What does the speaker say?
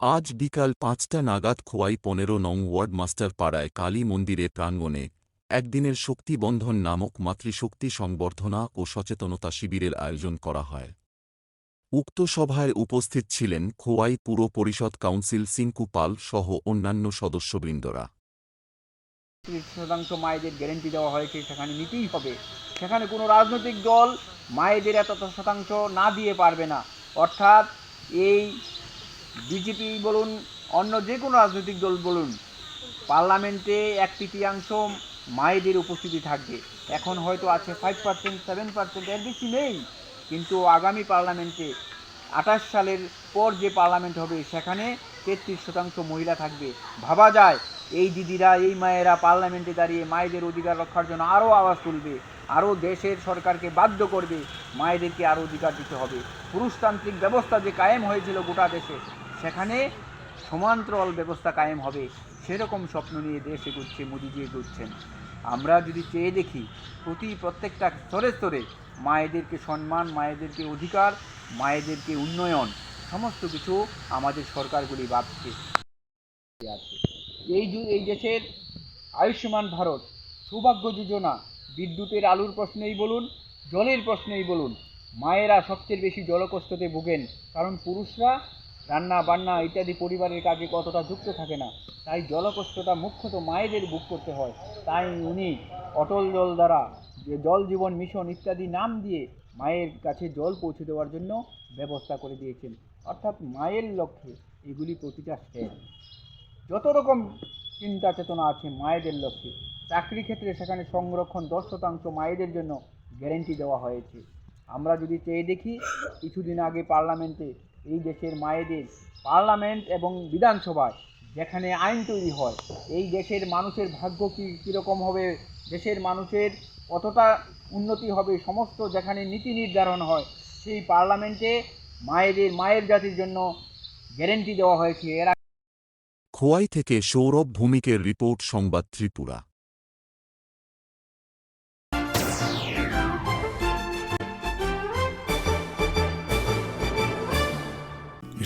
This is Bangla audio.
আজ বিকাল পাঁচটা নাগাদ খোয়াই পনেরো নং ওয়ার্ড মাস্টার পাড়ায় কালী মন্দিরে প্রাঙ্গণে একদিনের শক্তিবন্ধন নামক মাতৃশক্তি সংবর্ধনা ও সচেতনতা শিবিরের আয়োজন করা হয়। উক্ত সভায় উপস্থিত ছিলেন খোয়াই পুর পরিষদ কাউন্সিল সিংকু পাল সহ অন্যান্য সদস্যবৃন্দরা। শতাংশ মায়েদের গ্যারেন্টি দেওয়া হয়েছে সেখানে নিতেই হবে। সেখানে কোনো রাজনৈতিক দল মায়েদের এত শতাংশ না দিয়ে পারবে না। অর্থাৎ এই বিজেপি বলুন, অন্য যে কোনো রাজনৈতিক দল বলুন, পার্লামেন্টে এক তৃতীয়াংশ মায়েদের উপস্থিতি থাকবে। এখন হয়তো আছে ফাইভ পার্সেন্ট সেভেন পার্সেন্ট এর বেশি নেই, কিন্তু আগামী পার্লামেন্টে আঠাশ সালের পর যে পার্লামেন্ট হবে, সেখানে তেত্রিশ শতাংশ মহিলা থাকবে। ভাবা যায়, এই দিদিরা, এই মায়েরা পার্লামেন্টে দাঁড়িয়ে মায়েদের অধিকার রক্ষার জন্য আরও আওয়াজ তুলবে আরও দেশের সরকারকে বাধ্য করবে, মায়েদেরকে আরও অধিকার দিতে হবে। পুরুষতান্ত্রিক ব্যবস্থা যে কায়েম হয়েছিল গোটা দেশে সেখানে সমান্তরাল ব্যবস্থা কায়েম হবে। সেরকম স্বপ্ন নিয়ে দেশ এগোচ্ছে, মোদিজি এগোচ্ছেন। আমরা যদি চেয়ে দেখি, প্রতি প্রত্যেকটা স্তরে স্তরে মায়েদেরকে সম্মান, মায়েদেরকে অধিকার, মায়েদেরকে উন্নয়ন, সমস্ত কিছু আমাদের সরকারগুলি ভাবছে। এই এই দেশের আয়ুষ্মান ভারত, সৌভাগ্য যোজনা, বিদ্যুতের আলুর প্রশ্নেই বলুন, জলের প্রশ্নেই বলুন, মায়েরা সবচেয়ে বেশি জলকষ্টতে ভোগেন, কারণ পুরুষরা রান্না, বান্না ইত্যাদি পরিবারের কাজে কতটা যুক্ত থাকে না, তাই জলকষ্টটা মুখ্যত মায়েদের বুক করতে হয়। তাই উনি অটল জল দ্বারা যে জল জীবন মিশন ইত্যাদি নাম দিয়ে মায়ের কাছে জল পৌঁছে দেওয়ার জন্য ব্যবস্থা করে দিয়েছেন। অর্থাৎ মায়ের লক্ষ্যে এগুলি প্রতিটা স্টেপ যত রকম চিন্তা চেতনা আছে মায়েদের লক্ষ্যে, চাকরি ক্ষেত্রে সেখানে সংরক্ষণ দশ শতাংশ মায়েদের জন্য গ্যারেন্টি দেওয়া হয়েছে। আমরা যদি চেয়ে দেখি, কিছুদিন আগে পার্লামেন্টে এই দেশের মায়েদের পার্লামেন্ট এবং বিধানসভায় যেখানে আইন তৈরি হয়, এই দেশের মানুষের ভাগ্য কী, কীরকম হবে, দেশের মানুষের কতটা উন্নতি হবে, সমস্ত যেখানে নীতি নির্ধারণ হয়, সেই পার্লামেন্টে মায়েদের, মায়ের জাতির জন্য গ্যারেন্টি দেওয়া হয়েছে। এরা খোয়াই থেকে সৌরভ ভূমিকের রিপোর্ট সংবাদ ত্রিপুরা।